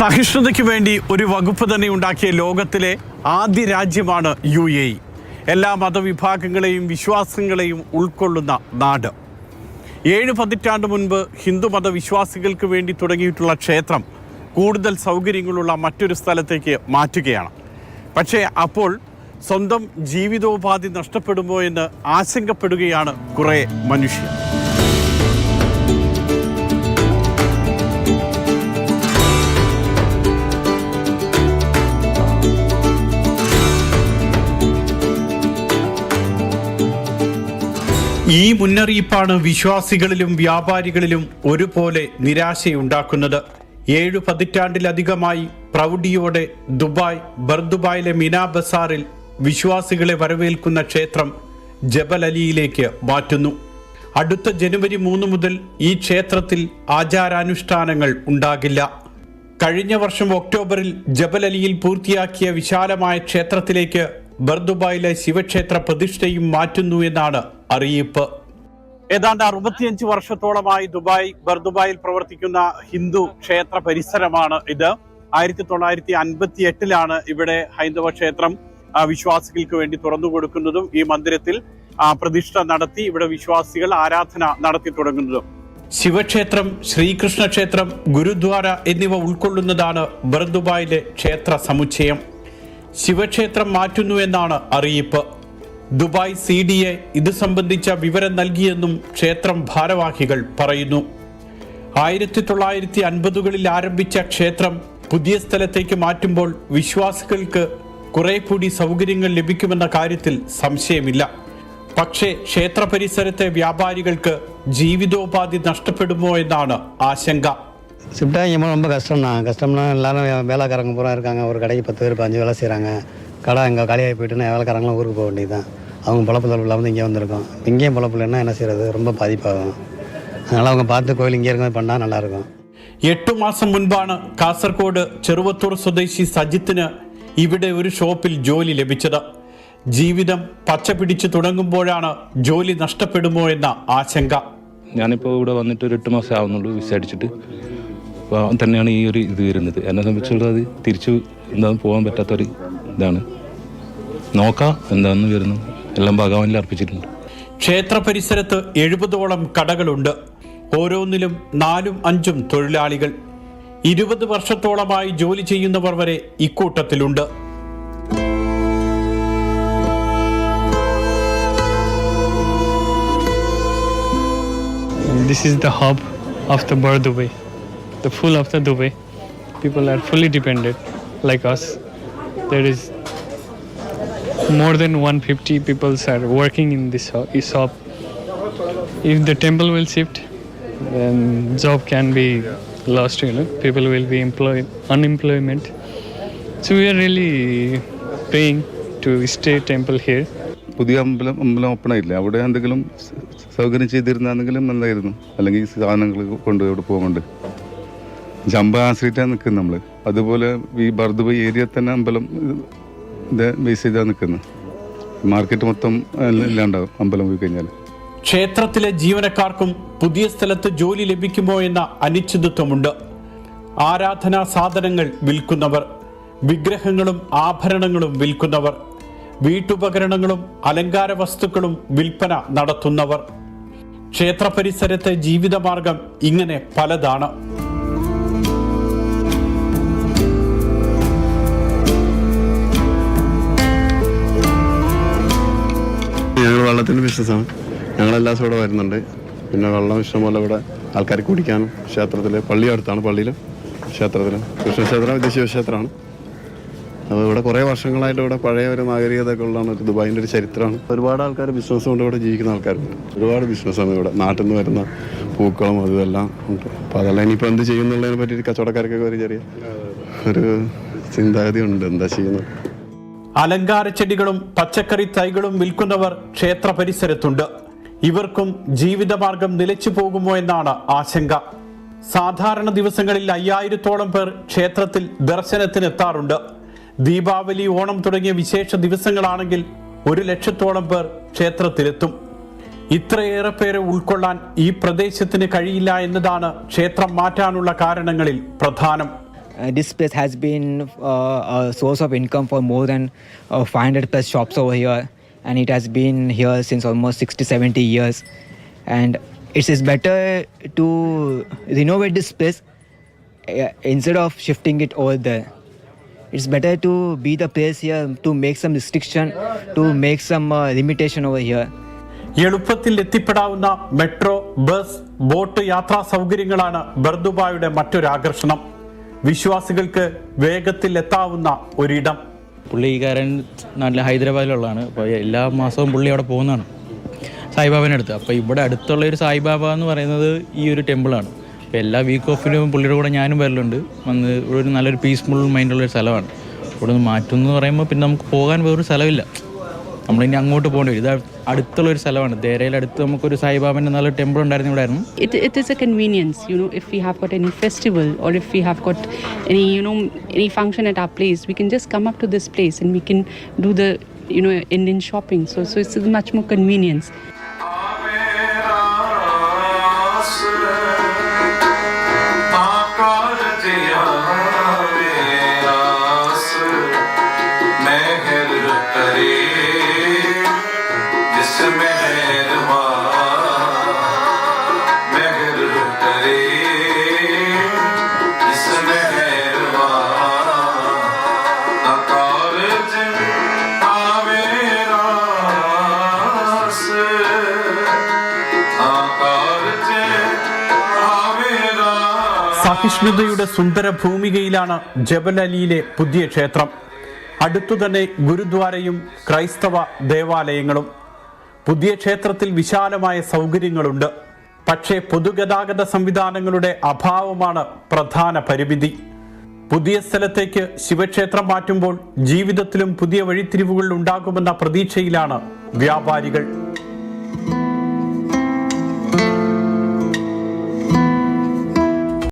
സഹിഷ്ണുതയ്ക്ക് വേണ്ടി ഒരു വകുപ്പ് തന്നെ ഉണ്ടാക്കിയ ലോകത്തിലെ ആദ്യ രാജ്യമാണ് യു എ. ഇ. എല്ലാ മതവിഭാഗങ്ങളെയും വിശ്വാസങ്ങളെയും ഉൾക്കൊള്ളുന്ന നാട്. ഏഴ് പതിറ്റാണ്ട് മുൻപ് ഹിന്ദു മതവിശ്വാസികൾക്ക് വേണ്ടി തുടങ്ങിയിട്ടുള്ള ക്ഷേത്രം കൂടുതൽ സൗകര്യങ്ങളുള്ള മറ്റൊരു സ്ഥലത്തേക്ക് മാറ്റുകയാണ്. പക്ഷേ അപ്പോൾ സ്വന്തം ജീവിതോപാധി നഷ്ടപ്പെടുമോ എന്ന് ആശങ്കപ്പെടുകയാണ് കുറേ മനുഷ്യർ. ഈ മുന്നറിയിപ്പാണ് വിശ്വാസികളിലും വ്യാപാരികളിലും ഒരുപോലെ നിരാശയുണ്ടാക്കുന്നത്. ഏഴു പതിറ്റാണ്ടിലധികമായി പ്രൗഢിയോടെ ദുബായ് ബർദുബായിലെ മിനാ ബസാറിൽ വിശ്വാസികളെ വരവേൽക്കുന്ന ക്ഷേത്രം ജബൽ അലിയിലേക്ക് മാറ്റുന്നു. അടുത്ത ജനുവരി മൂന്ന് മുതൽ ഈ ക്ഷേത്രത്തിൽ ആചാരാനുഷ്ഠാനങ്ങൾ ഉണ്ടാകില്ല. കഴിഞ്ഞ വർഷം ഒക്ടോബറിൽ ജബൽ അലിയിൽ പൂർത്തിയാക്കിയ വിശാലമായ ക്ഷേത്രത്തിലേക്ക് ബർദുബായിലെ ശിവക്ഷേത്ര പ്രതിഷ്ഠയും മാറ്റുന്നു എന്നാണ് അറിയിപ്പ്. ഏതാണ്ട് അറുപത്തിയഞ്ച് വർഷത്തോളമായി ദുബായ് ബർദുബായിൽ പ്രവർത്തിക്കുന്ന ഹിന്ദു ക്ഷേത്ര പരിസരമാണ് ഇത്. ആയിരത്തി തൊള്ളായിരത്തി അൻപത്തി എട്ടിലാണ് ഇവിടെ ഹൈന്ദവ ക്ഷേത്രം വിശ്വാസികൾക്ക് വേണ്ടി തുറന്നു കൊടുക്കുന്നതും ഈ മന്ദിരത്തിൽ പ്രതിഷ്ഠ നടത്തി ഇവിടെ വിശ്വാസികൾ ആരാധന നടത്തി തുടങ്ങുന്നതും. ശിവക്ഷേത്രം ശ്രീകൃഷ്ണ ക്ഷേത്രം ഗുരുദ്വാര എന്നിവ ഉൾക്കൊള്ളുന്നതാണ് ബർദുബായിലെ ക്ഷേത്ര സമുച്ചയം. ശിവക്ഷേത്രം മാറ്റുന്നു എന്നാണ് അറിയിപ്പ്. ദുബായ് സി ഡി എ ഇത് സംബന്ധിച്ച വിവരം നൽകിയെന്നും ക്ഷേത്രം ഭാരവാഹികൾ പറയുന്നു ആയിരത്തി തൊള്ളായിരത്തി അൻപതുകളിൽ ആരംഭിച്ച ക്ഷേത്രം പുതിയ സ്ഥലത്തേക്ക് മാറ്റുമ്പോൾ വിശ്വാസികൾക്ക് കുറെ കൂടി സൗകര്യങ്ങൾ ലഭിക്കുമെന്ന കാര്യത്തിൽ സംശയമില്ല പക്ഷേ ക്ഷേത്ര പരിസരത്തെ വ്യാപാരികൾക്ക് ജീവിതോപാധി நஷ்டப்படுமோ എന്നാണ് ஆசங்க ஷிஃப்ட் ஆகியமாக ரொம்ப கஷ்டம் தான் கஷ்டம்னா எல்லாரும் வே- வேலைக்காரங்க பூரா இருக்காங்க ஒரு கடைக்கு பத்து பேர் பதினஞ்சு வேலை செய்கிறாங்க கடை இங்கே காலியாகி போயிட்டுனா வேலைக்காரங்களாம் ஊருக்கு போக வேண்டியது தான் அவங்க பொழப்பு தொழில் வந்து இங்கே வந்திருக்கோம் இங்கேயும் பொழப்பு இல்லைன்னா என்ன செய்கிறது ரொம்ப பாதிப்பாகும் அதனால் அவங்க பார்த்து கோயில் இங்கே இருக்கிறது பண்ணால் நல்லாயிருக்கும் എട്ടു മാസം മുൻപാണ് കാസർഗോഡ് ചെറുവത്തൂർ സ്വദേശി സജിത്തിന് ഇവിടെ ഒരു ഷോപ്പിൽ ജോലി ലഭിച്ചത് ജീവിതം പച്ച പിടിച്ചു തുടങ്ങുമ്പോഴാണ് ജോലി നഷ്ടപ്പെടുമോ എന്ന ആശങ്ക ഞാനിപ്പോൾ ഇവിടെ വന്നിട്ട് ഒരു എട്ട് മാസം ആവുന്നുള്ളൂ വിസ അടിച്ചിട്ട് അപ്പോൾ തന്നെയാണ് ഈ ഒരു ഇത് വരുന്നത് എന്നെ സംബന്ധിച്ചുള്ളത് തിരിച്ചു എന്താ പോകാൻ പറ്റാത്തൊരു ഇതാണ്. നോക്കാം എന്താണെന്ന് വരുന്നു. എല്ലാം ഭഗവാനിൽ അർപ്പിച്ചിട്ടുണ്ട്. ക്ഷേത്ര പരിസരത്ത് എഴുപതോളം കടകളുണ്ട്. ഓരോന്നിലും നാലും അഞ്ചും തൊഴിലാളികൾ. ഇരുപത് വർഷത്തോളമായി ജോലി ചെയ്യുന്നവർ വരെ ഇക്കൂട്ടത്തിലുണ്ട്. This is the hub of the Bar Dubai, the full of the Dubai. People are fully dependent, like us. There is more than 150 people are working in this shop. If the temple will shift, then job can be lost. You know, people will be employed, unemployment. So we are really paying to stay temple here. പുതിയ അമ്പലം അമ്പലം open ആയില്ലേ അവിടെ എന്തെങ്കിലും സൗകര്യം ചെയ്തിരുന്നെങ്കിലും നന്നായിരുന്നു അല്ലെങ്കിൽ സാധനങ്ങൾ കൊണ്ട് അവിടെ പോകുന്നുണ്ട് ജമ്പ ആശ്രയിച്ചാണ് നിൽക്കുന്നത് നമ്മൾ അതുപോലെ ഈ ബർദുബൈ ഏരിയ തന്നെ അമ്പലം ഇത് ബേസ് ചെയ്താണ് നിൽക്കുന്നത് മാർക്കറ്റ് മൊത്തം ഇല്ലാണ്ടാവും അമ്പലം പോയി കഴിഞ്ഞാൽ ക്ഷേത്രത്തിലെ ജീവനക്കാർക്കും പുതിയ സ്ഥലത്ത് ജോലി ലഭിക്കുമോ എന്ന അനിശ്ചിതത്വമുണ്ട്. ആരാധനാ സാധനങ്ങൾ വിൽക്കുന്നവർ വിഗ്രഹങ്ങളും ആഭരണങ്ങളും വിൽക്കുന്നവർ വീട്ടുപകരണങ്ങളും അലങ്കാര വസ്തുക്കളും വിൽപ്പന നടത്തുന്നവർ. ക്ഷേത്ര പരിസരത്തെ ജീവിതമാർഗം ഇങ്ങനെ പലതാണ്. ബിസിനസ്സാണ് ഞങ്ങളെല്ലാ ദിവസവും ഇവിടെ വരുന്നുണ്ട്. പിന്നെ വെള്ളം ഇഷ്ടംപോലെ ഇവിടെ ആൾക്കാർ കുടിക്കാനും ക്ഷേത്രത്തിൽ പള്ളി അടുത്താണ് പള്ളിയിൽ ക്ഷേത്രത്തിൽ കൃഷ്ണക്ഷേത്രം വിദേശീയ ക്ഷേത്രമാണ്. അപ്പോൾ ഇവിടെ കുറേ വർഷങ്ങളായിട്ട് ഇവിടെ പഴയ ഒരു നാഗരികതയൊക്കെ ഉള്ളതാണ് ഒരു ദുബായിന്റെ ഒരു ചരിത്രമാണ്. ഒരുപാട് ആൾക്കാർ ബിസിനസ് കൊണ്ട് ഇവിടെ ജീവിക്കുന്ന ആൾക്കാരുണ്ട്. ഒരുപാട് ബിസിനസ്സാണ് ഇവിടെ. നാട്ടിൽ നിന്ന് വരുന്ന പൂക്കളും അതും എല്ലാം ഉണ്ട്. അപ്പോൾ അതെല്ലാം ഇനിയിപ്പോൾ എന്ത് ചെയ്യുന്നുള്ളതിനെ പറ്റി കച്ചവടക്കാർക്കൊക്കെ ഒരു ചെറിയ ഒരു ചിന്താഗതി ഉണ്ട് എന്താ ചെയ്യുന്നത്. അലങ്കാര ചെടികളും പച്ചക്കറി തൈകളും വിൽക്കുന്നവർ ക്ഷേത്ര പരിസരത്തുണ്ട്. ഇവർക്കും ജീവിതമാർഗം നിലച്ചു പോകുമോ എന്നാണ് ആശങ്ക. സാധാരണ ദിവസങ്ങളിൽ അയ്യായിരത്തോളം പേർ ക്ഷേത്രത്തിൽ ദർശനത്തിന് എത്താറുണ്ട് ദീപാവലി ഓണം തുടങ്ങിയ വിശേഷ ദിവസങ്ങളാണെങ്കിൽ ഒരു ലക്ഷത്തോളം പേർ ക്ഷേത്രത്തിലെത്തും. ഇത്രയേറെ പേരെ ഉൾക്കൊള്ളാൻ ഈ പ്രദേശത്തിന് കഴിയില്ല എന്നതാണ് ക്ഷേത്രം മാറ്റാനുള്ള കാരണങ്ങളിൽ പ്രധാനം. This place has been uh, a source of income for more than uh, 500 plus shops over here, and it has been here since almost 60 70 years. And it is better to renovate this place uh, instead of shifting it over there. It's better to be the place here to make some restriction, to make some uh, limitation over here. എളുപ്പത്തിൽ എത്തിപ്പെടാവുന്ന metro bus boat യാത്രാ സൗകര്യങ്ങളാണ് ബർദുബായുടെ മറ്റൊരാകർഷണം വിശ്വാസികൾക്ക് വേഗത്തിൽ എത്താവുന്ന ഒരിടം. പുള്ളിക്കാരൻ നല്ല ഹൈദരാബാദിലുള്ളതാണ്. അപ്പോൾ എല്ലാ മാസവും പുള്ളി അവിടെ പോകുന്നതാണ്. സായിബാബേന്റെ അടുത്ത്. അപ്പോൾ ഇവിടെ അടുത്തുള്ള ഒരു സായിബാബ എന്ന് പറയുന്നത് ഈ ഒരു ടെമ്പിളാണ്. അപ്പോൾ എല്ലാ വീക്ക് ഓഫിലും പുള്ളിയുടെ കൂടെ ഞാനും വരലുണ്ട്. വന്ന് ഇവിടെ ഒരു നല്ലൊരു പീസ്ഫുൾ മൈൻഡുള്ള ഒരു സ്ഥലമാണ്. ഇവിടെ നിന്ന് മാറ്റുമെന്ന് പറയുമ്പോൾ പിന്നെ നമുക്ക് പോകാൻ വേറൊരു സ്ഥലമില്ല. നമ്മളിനി അങ്ങോട്ട് പോകേണ്ടി വരും ഇത് അടുത്തുള്ള ഒരു സ്ഥലമാണ് ദേരയിൽ അടുത്ത് നമുക്കൊരു സായിബാബന്റെ നല്ലൊരു ടെമ്പിൾ ഉണ്ടായിരുന്നു ഇവിടെ ആയിരുന്നു it, it is a convenience you know if we have got any festival or if we have got any you know any function at our place we can just come up to this place and we can do the you know indian shopping so so it's much more convenience സഹിഷ്ണുതയുടെ സുന്ദര ഭൂമികയിലാണ് ജബൽ അലിയിലെ പുതിയ ക്ഷേത്രം. അടുത്തു തന്നെ ഗുരുദ്വാരയും ക്രൈസ്തവ ദേവാലയങ്ങളും. പുതിയ ക്ഷേത്രത്തിൽ വിശാലമായ സൗകര്യങ്ങളുണ്ട്. പക്ഷേ പൊതുഗതാഗത സംവിധാനങ്ങളുടെ അഭാവമാണ് പ്രധാന പരിമിതി. പുതിയ സ്ഥലത്തേക്ക് ശിവക്ഷേത്രം മാറ്റുമ്പോൾ ജീവിതത്തിലും പുതിയ വഴിത്തിരിവുകൾ ഉണ്ടാകുമെന്ന പ്രതീക്ഷയിലാണ് വ്യാപാരികൾ.